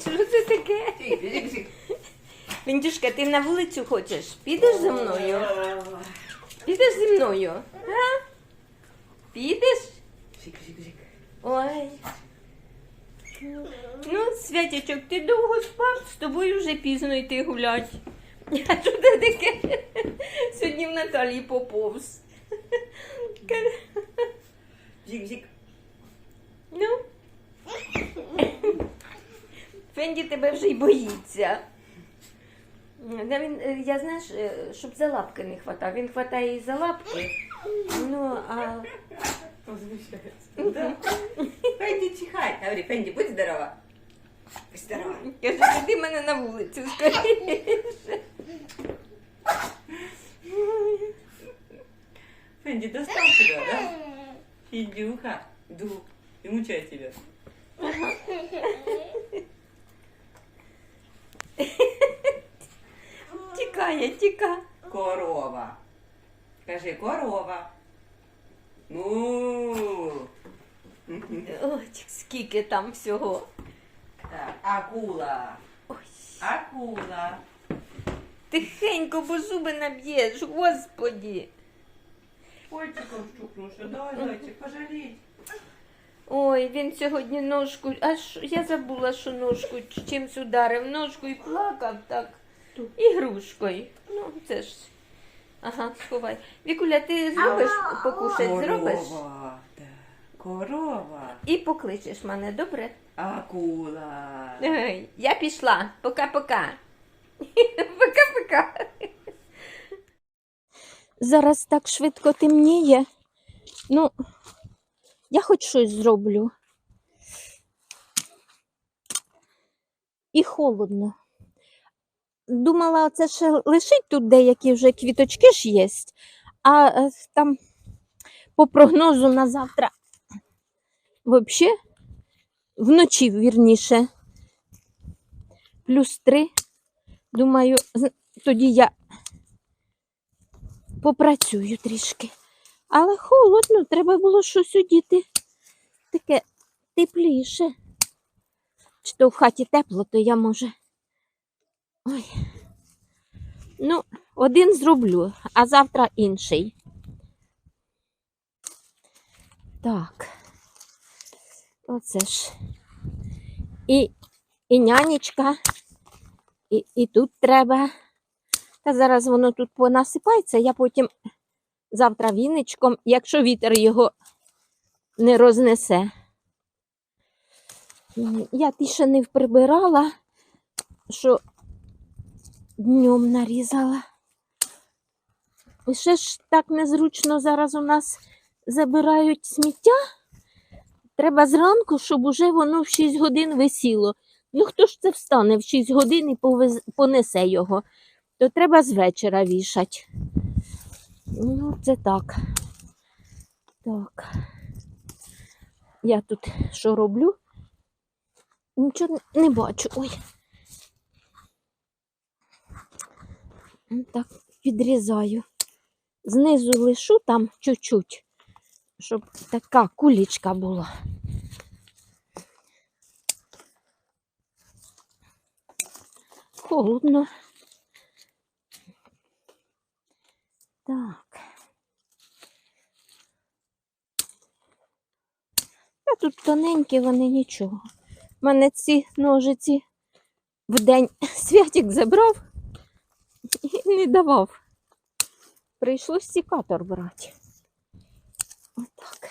Що це таке? Віндюшка, ти на вулицю хочеш? Підеш зі мною? Підеш зі мною? А? Підеш? Ой. Ну, Святячок, ти довго спав, з тобою вже пізно йти гулять. А що це таке? Сьогодні в Наталії поповз. Зік-зік. Ну. Фенді тебе вже й боїться. Да він, е, я знаєш, е, щоб за лапки не хватав. Він хватає і за лапки. Ну, а. Да. Фенди, чихай. Говори, Фенди, будь здорова. Будь здорова. каже, ти мене на вулицю скоріше. Фенди, достал тебя, да? Финдюха. Ду. И мучай тебя. Тікає, тікає. Корова. Скажи, корова. Ну. Ой, скільки там всього. Так, акула. Ой, Акула. тихенько, бо зуби наб'єш, господі. Пальчиком щукнувши. Давай, зайчик, пожалей. Ой, він сьогодні ножку, аж я забула, що ножку чимсь ударив, ножку і плакав так. Ігрушкою. Ну, це ж. Ага, сховай. Вікуля, ти зробиш покушать, зробиш? Корова. Да. Корова. І покличеш мене, добре? Акула. Ой, я пішла. Пока-пока. Пока-пока. Зараз так швидко темніє. Ну, я хоч щось зроблю. І холодно. Думала, це ще лишить тут деякі вже квіточки ж є. А е, там по прогнозу на завтра взагалі вночі, вірніше, плюс три. Думаю, тоді я попрацюю трішки. Але холодно, треба було щось одіти. Таке тепліше. Чи то в хаті тепло, то я може. Ой. Ну, один зроблю, а завтра інший. Так. Оце ж. І, і нянечка, і, і тут треба. Та зараз воно тут понасипається, я потім завтра віничком, якщо вітер його не рознесе. Я ті ще не прибирала, що днем нарізала. І ще ж так незручно зараз у нас забирають сміття. Треба зранку, щоб уже воно в 6 годин висіло. Ну хто ж це встане в 6 годин і понесе його? То треба з вечора вішати. Ну, це так. Так. Я тут що роблю? Нічого не бачу. Ой. Так, відрізаю. Знизу лишу там чуть-чуть, щоб така кулічка була. Холодно. Так. А тут тоненькі вони нічого. У мене ці ножиці в день святик забрав і не давав. Прийшлось сікатор брати. Отак.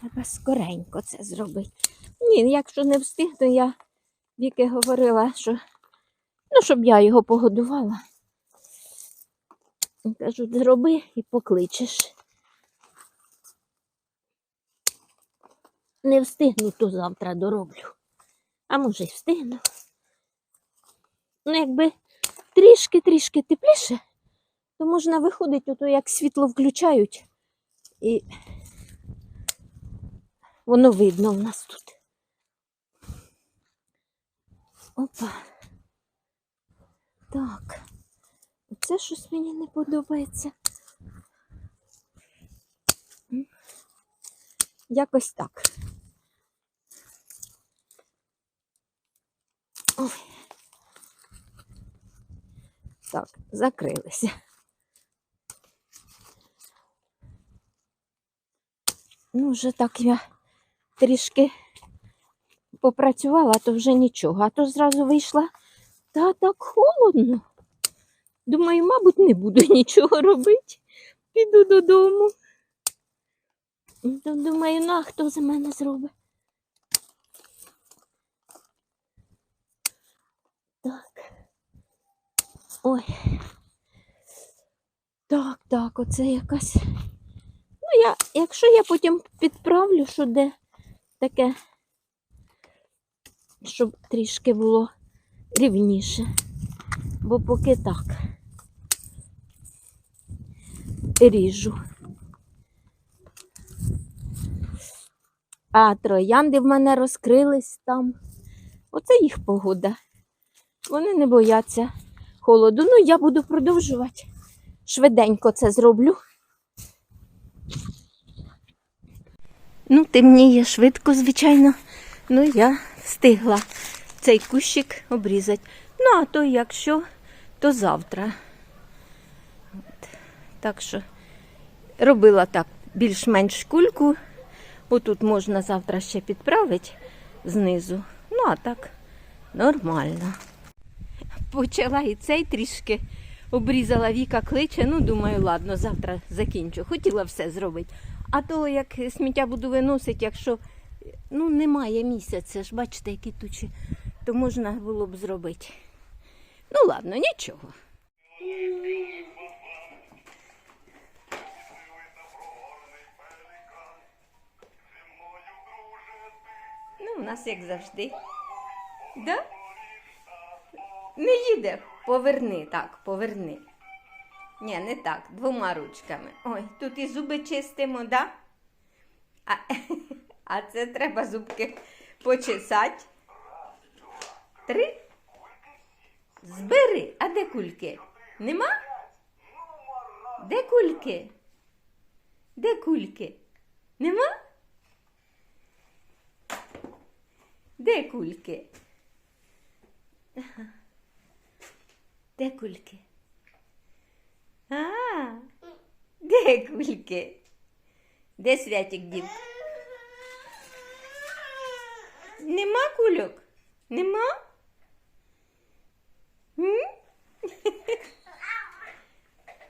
Треба скоренько це зробити. Ні, якщо не встигну, я Віки говорила, що ну, щоб я його погодувала. Кажу, зроби і покличеш. Не встигну, то завтра дороблю. А може й встигну. Ну, якби трішки-трішки тепліше, то можна виходити, ото як світло включають, і воно видно в нас тут. Опа. Так. Оце щось мені не подобається. Якось так. Ой. Так, закрилися. Ну, вже так я трішки попрацювала, то вже нічого. А то зразу вийшла. Та так холодно. Думаю, мабуть, не буду нічого робити. Піду додому. Думаю, ну а хто за мене зробить? Ой. Так, так, оце якась. Ну, я, якщо я потім підправлю, що де таке, щоб трішки було рівніше. Бо поки так ріжу. А троянди в мене розкрились там. Оце їх погода. Вони не бояться холоду. Ну, я буду продовжувати. Швиденько це зроблю. Ну, темніє швидко, звичайно. Ну, я встигла цей кущик обрізати. Ну, а то якщо, то завтра. От. Так що робила так більш-менш кульку. Отут можна завтра ще підправити знизу. Ну, а так нормально. Почала і цей трішки обрізала Віка кличе. Ну, думаю, ладно, завтра закінчу. Хотіла все зробити. А то як сміття буду виносити, якщо ну, немає місяця, ж бачите, які тучі, то можна було б зробити. Ну, ладно, нічого. Ну, у нас як завжди. Да? Не їде. Поверни, так, поверни. Ні, не так, двома ручками. Ой, тут і зуби чистимо, да? А, а це треба зубки почесати. Три. Збери. А де кульки? Нема? Де кульки? Де кульки? Нема? Де кульки? Де кульки? А, де кульки? Де святик дів? Нема кульок? Нема? М?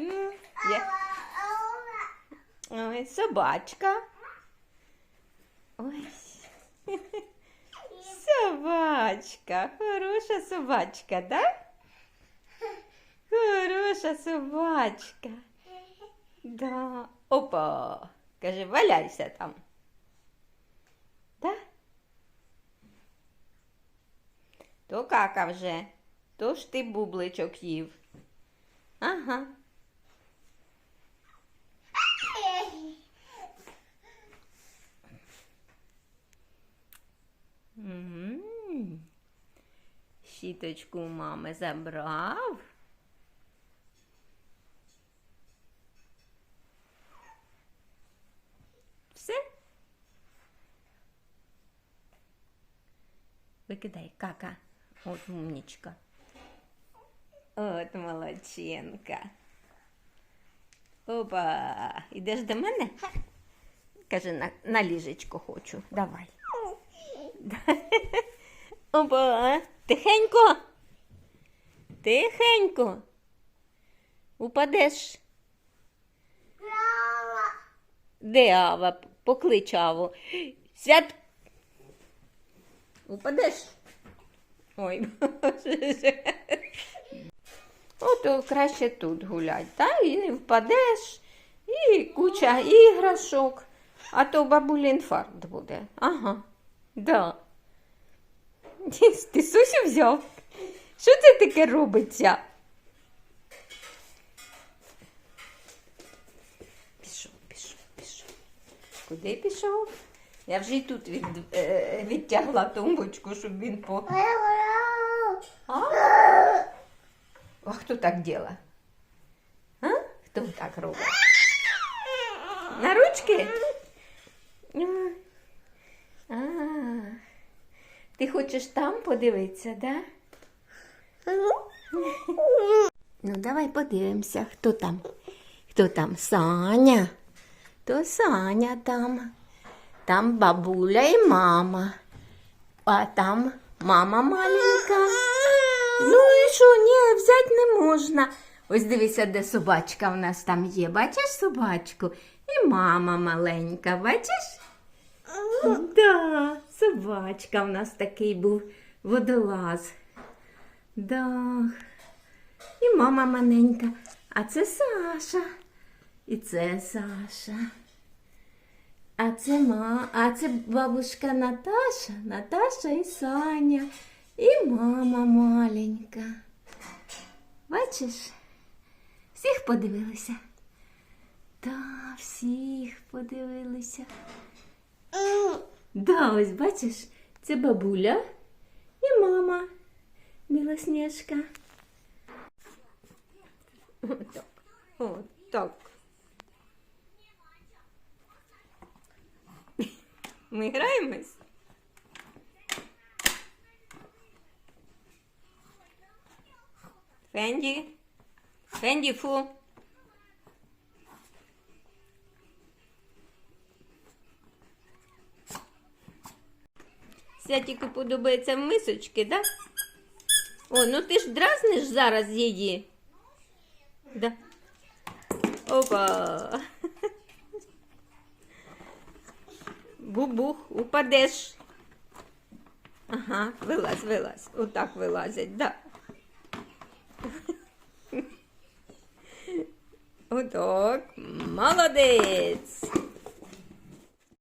Ну, я- Ой, собачка. Ой. Собачка, хороша собачка, да? Хороша собачка. Да. Опа. Каже, валяйся там. Да? То кака вже. То ж ти бубличок їв. Ага. Щіточку мами забрав. Все? Викидай, кака. От умнічка. От молодчинка. Опа, ідеш до мене? Каже, на, на ліжечко хочу. Давай. Опа, тихенько. Тихенько. Упадеш. Де Ава? Поклич Аву. Свят. Упадеш. Ой, боже. Ото краще тут гулять, та? І не впадеш, і куча іграшок. А то бабулі інфаркт буде. Ага. Да. Ти Сусю взяв? Що це таке робиться? Пішов, пішов, пішов. Куди пішов? Я вже й тут від, е, відтягла тумбочку, щоб він по. А хто так діла? А? Хто так робить? На ручки? А. Ти хочеш там подивитися, да? Ну, давай подивимося, хто там. Хто там? Саня. То Саня там. Там бабуля і мама. А там мама маленька. Ну і що, ні, взяти не можна. Ось дивися, де собачка в нас там є. Бачиш собачку? І мама маленька, бачиш? Да, собачка в нас такий був водолаз. Да. І мама маленька. А це Саша. І це Саша. А це ма, а це бабушка Наташа, Наташа і Саня, і мама маленька. Бачиш? Всіх подивилися? Да, всіх подивилися. Да, ось бачиш, це бабуля і мама Білосніжка. Отак. Отак. Ми граємось. Фенді. Фенді фу. Святіку подобається мисочки, да? О, ну ти ж дразниш зараз її. Да. Опа. Бубух, упадеш. Ага, вилазь, вилазь. Отак вилазять, да. Отак. Молодець.